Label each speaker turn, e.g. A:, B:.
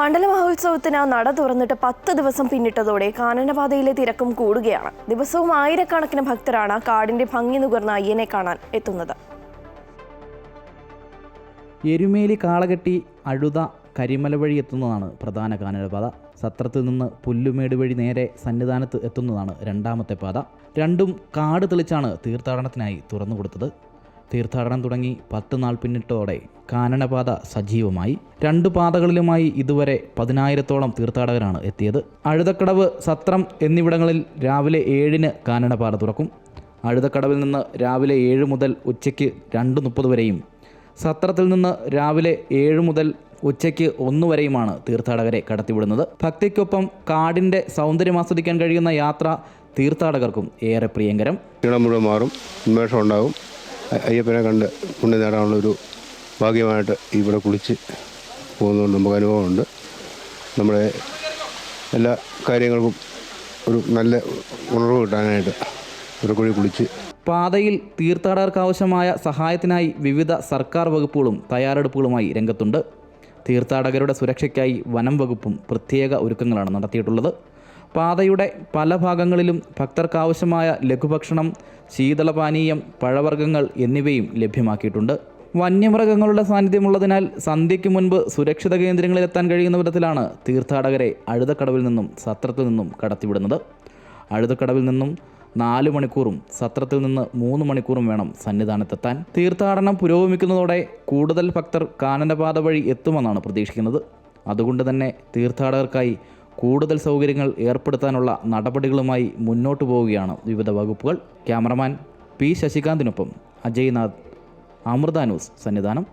A: മണ്ഡല മഹോത്സവത്തിന് നട തുറന്നിട്ട് പത്ത് ദിവസം പിന്നിട്ടതോടെ കാനനപാതയിലെ തിരക്കും കൂടുകയാണ്. ദിവസവും ആയിരക്കണക്കിന് ഭക്തരാണ് കാടിന്റെ ഭംഗി നുകർന്ന അയ്യനെ കാണാൻ എത്തുന്നത്.
B: എരുമേലി കാളകെട്ടി അഴുത കരിമല വഴി എത്തുന്നതാണ് പ്രധാന കാനനപാത. സത്രത്തിൽ നിന്ന് പുല്ലുമേട് വഴി നേരെ സന്നിധാനത്ത് എത്തുന്നതാണ് രണ്ടാമത്തെ പാത. രണ്ടും കാട് തെളിച്ചാണ് തീർത്ഥാടനത്തിനായി തുറന്നു കൊടുത്തത് തീർത്ഥാടനം തുടങ്ങി പത്ത് നാൾ പിന്നിട്ടതോടെ കാനനപാത സജീവമായി. രണ്ട് പാതകളിലുമായി ഇതുവരെ പതിനായിരത്തോളം തീർത്ഥാടകരാണ് എത്തിയത്. അഴുതക്കടവ് സത്രം എന്നിവിടങ്ങളിൽ രാവിലെ ഏഴിന് കാനനപാത തുറക്കും. അഴുതക്കടവിൽ നിന്ന് രാവിലെ ഏഴ് മുതൽ ഉച്ചയ്ക്ക് രണ്ട് മുപ്പത് വരെയും സത്രത്തിൽ നിന്ന് രാവിലെ ഏഴ് മുതൽ ഉച്ചയ്ക്ക് ഒന്ന് വരെയുമാണ് തീർത്ഥാടകരെ കടത്തിവിടുന്നത്. ഭക്തിക്കൊപ്പം കാടിന്റെ സൗന്ദര്യം ആസ്വദിക്കാൻ കഴിയുന്ന യാത്ര തീർത്ഥാടകർക്കും ഏറെ പ്രിയങ്കരം.
C: മാറും ഉന്മേഷം ഉണ്ടാകും. അയ്യപ്പനെ കണ്ട് പുണ്യം നേടാനുള്ളൊരു ഭാഗ്യമായിട്ട് ഇവിടെ കുളിച്ച് പോകുന്നതുകൊണ്ട് നമുക്ക് അനുഭവമുണ്ട്. നമ്മുടെ എല്ലാ കാര്യങ്ങൾക്കും ഒരു നല്ല ഉണർവ് കിട്ടാനായിട്ട് ഇവിടെ കുഴി കുളിച്ച്
B: പാതയിൽ തീർത്ഥാടകർക്ക് ആവശ്യമായ സഹായത്തിനായി വിവിധ സർക്കാർ വകുപ്പുകളും തയ്യാറെടുപ്പുകളുമായി രംഗത്തുണ്ട്. തീർത്ഥാടകരുടെ സുരക്ഷയ്ക്കായി വനം വകുപ്പും പ്രത്യേക ഒരുക്കങ്ങളാണ് നടത്തിയിട്ടുള്ളത്. പാതയുടെ പല ഭാഗങ്ങളിലും ഭക്തർക്കാവശ്യമായ ലഘുഭക്ഷണം ശീതളപാനീയം പഴവർഗങ്ങൾ എന്നിവയും ലഭ്യമാക്കിയിട്ടുണ്ട്. വന്യമൃഗങ്ങളുടെ സാന്നിധ്യമുള്ളതിനാൽ സന്ധ്യയ്ക്ക് മുൻപ് സുരക്ഷിത കേന്ദ്രങ്ങളിലെത്താൻ കഴിയുന്ന വിധത്തിലാണ് തീർത്ഥാടകരെ അഴുതക്കടവിൽ നിന്നും സത്രത്തിൽ നിന്നും കടത്തിവിടുന്നത്. അഴുതക്കടവിൽ നിന്നും നാല് മണിക്കൂറും സത്രത്തിൽ നിന്ന് മൂന്ന് മണിക്കൂറും വേണം സന്നിധാനത്തെത്താൻ. തീർത്ഥാടനം പുരോഗമിക്കുന്നതോടെ കൂടുതൽ ഭക്തർ കാനനപാത വഴി എത്തുമെന്നാണ് പ്രതീക്ഷിക്കുന്നത്. അതുകൊണ്ട് തന്നെ തീർത്ഥാടകർക്കായി കൂടുതൽ സൗകര്യങ്ങൾ ഏർപ്പെടുത്താനുള്ള നടപടികളുമായി മുന്നോട്ട് പോവുകയാണ് വിവിധ വകുപ്പുകൾ. ക്യാമറമാൻ പി ശശികാന്തിനൊപ്പം അജയ്നാഥ്. അമൃത ന്യൂസ് സന്നിധാനം.